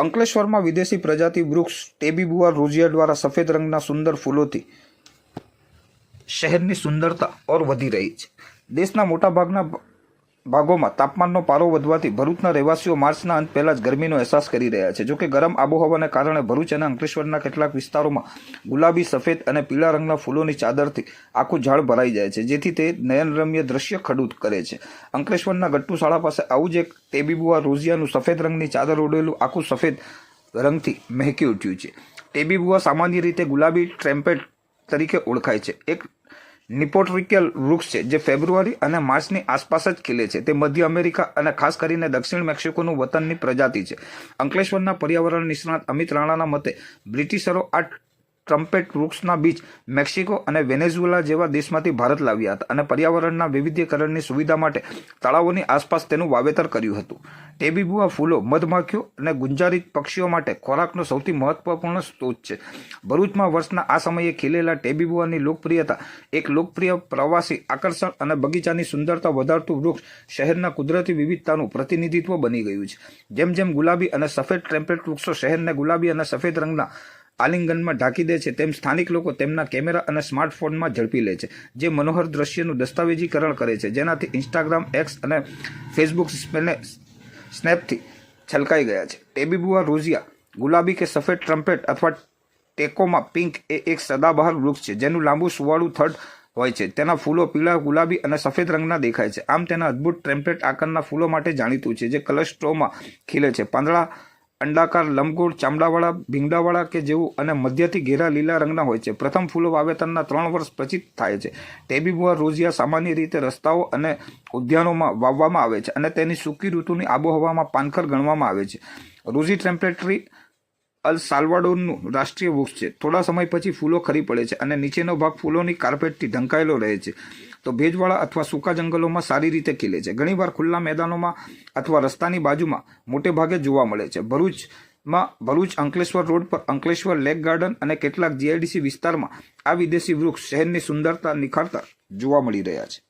અંકલેશ્વરમાં વિદેશી પ્રજાતિ વૃક્ષ ટેબીબુઆ રોજિયા દ્વારા સફેદ રંગના સુંદર ફૂલોથી શહેરની સુંદરતા ઓર વધી રહી છે. દેશના મોટાભાગના ભાગોમાં તાપમાનનો પારો વધવાથી ભરૂચના રહેવાસીઓ માર્ચના અંત પહેલા જ ગરમીનો અહેસાસ કરી રહ્યા છે. જોકે ગરમ આબોહવાને કારણે ભરૂચ અને અંકલેશ્વરના કેટલાક વિસ્તારોમાં ગુલાબી, સફેદ અને પીળા રંગના ફૂલોની ચાદરથી આખું ઝાડ ભરાઈ જાય છે, જેથી તે નયનરમ્ય દ્રશ્ય ખડૂત કરે છે. અંકલેશ્વરના ગટ્ટુ શાળા પાસે આવું જ એક ટેબીબુઆ રોઝિયાનું સફેદ રંગની ચાદર ઓઢેલું આખું સફેદ રંગથી મહેકી ઉઠ્યું છે. ટેબીબુઆ સામાન્ય રીતે ગુલાબી ટ્રેમ્પેટ તરીકે ઓળખાય છે. એક નિપોટ્રિકલ વૃક્ષ છે, જે ફેબ્રુઆરી અને માર્ચની આસપાસ જ ખીલે છે. તે મધ્ય અમેરિકા અને ખાસ કરીને દક્ષિણ મેક્સિકોનું વતનની પ્રજાતિ છે. અંકલેશ્વરના પર્યાવરણ નિષ્ણાત અમિત રાણાના મતે બ્રિટિશરો આ ટ્રમ્પેટ વૃક્ષના બીજ મેક્સિકો અને વેનેઝુએલા જેવા દેશમાંથી ભારત લાવ્યા હતા અને પર્યાવરણના વૈવિધ્યકરણની સુવિધા માટે તળાવોની આસપાસ તેનું વાવેતર કર્યું હતું. ટેબીબુઆ ફૂલો મધમાખીઓ અને ગુંજારિત પક્ષીઓ માટે ખોરાકનો સૌથી મહત્વપૂર્ણ સ્ત્રોત છે. ભરૂચમાં વર્ષના આ સમયે ખીલેલા ટેબીબુઆની લોકપ્રિયતા, એક લોકપ્રિય પ્રવાસી આકર્ષણ અને બગીચાની સુંદરતા વધારતું વૃક્ષ શહેરના કુદરતી વિવિધતાનું પ્રતિનિધિત્વ બની ગયું છે. જેમ જેમ ગુલાબી અને સફેદ ટ્રેમ્પેટ વૃક્ષો શહેરને ગુલાબી અને સફેદ રંગના આલિંગનમાં ઢાંકી દે છે, તેમ સ્થાનિક લોકો તેમના કેમેરા અને સ્માર્ટફોનમાં ઝડપી લે છે, જે મનોહર દ્રશ્યનું દસ્તાવેજીકરણ કરે છે, જેનાથી ઇન્સ્ટાગ્રામ, એક્સ અને ફેસબુક સ્નેપથી છલકાઈ ગયા છે. ટેબીબુઆ રોઝિયા, ગુલાબી કે સફેદ ટ્રમ્પેટ અથવા ટેકોમાં પિંક એ એક સદાબહાર વૃક્ષ છે, જેનું લાંબુ સુવાળું થડ હોય છે. તેના ફૂલો પીળા, ગુલાબી અને સફેદ રંગના દેખાય છે. આમ તેના અદ્ભુત ટ્રેમ્પેટ આકારના ફૂલો માટે જાણીતું છે, જે કલસ્ટ્રોમાં ખીલે છે. પાંદડા અંડાકાર લંબગોળ ચામડાવાળા ભીંગડાવાળા કે જેવું અને મધ્યથી ઘેરા લીલા રંગના હોય છે. પ્રથમ ફૂલો વાવેતરના ત્રણ વર્ષ પછી થાય છે. ટેબીબુઆ રોઝિયા સામાન્ય રીતે રસ્તાઓ અને ઉદ્યાનોમાં વાવવામાં આવે છે અને તેની સૂકી ઋતુની આબોહવામાં પાનખર ગણવામાં આવે છે. રોઝી ટેમ્પરેટરી અલ સાલ્વાડોરનું રાષ્ટ્રીય વૃક્ષ છે. થોડા સમય પછી ફૂલો ખરી પડે છે અને નીચેનો ભાગ ફૂલોની કાર્પેટથી ઢંકાયેલો રહે છે. તો ભેજવાળા અથવા સૂકા જંગલોમાં સારી રીતે ખીલે છે. ઘણીવાર ખુલ્લા મેદાનોમાં અથવા રસ્તાની બાજુમાં મોટે ભાગે જોવા મળે છે. ભરૂચમાં ભરૂચ અંકલેશ્વર રોડ પર અંકલેશ્વર લેક ગાર્ડન અને કેટલાક જીઆઈડીસી વિસ્તારમાં આ વિદેશી વૃક્ષ શહેરની સુંદરતા નિખારતા જોવા મળી રહ્યા છે.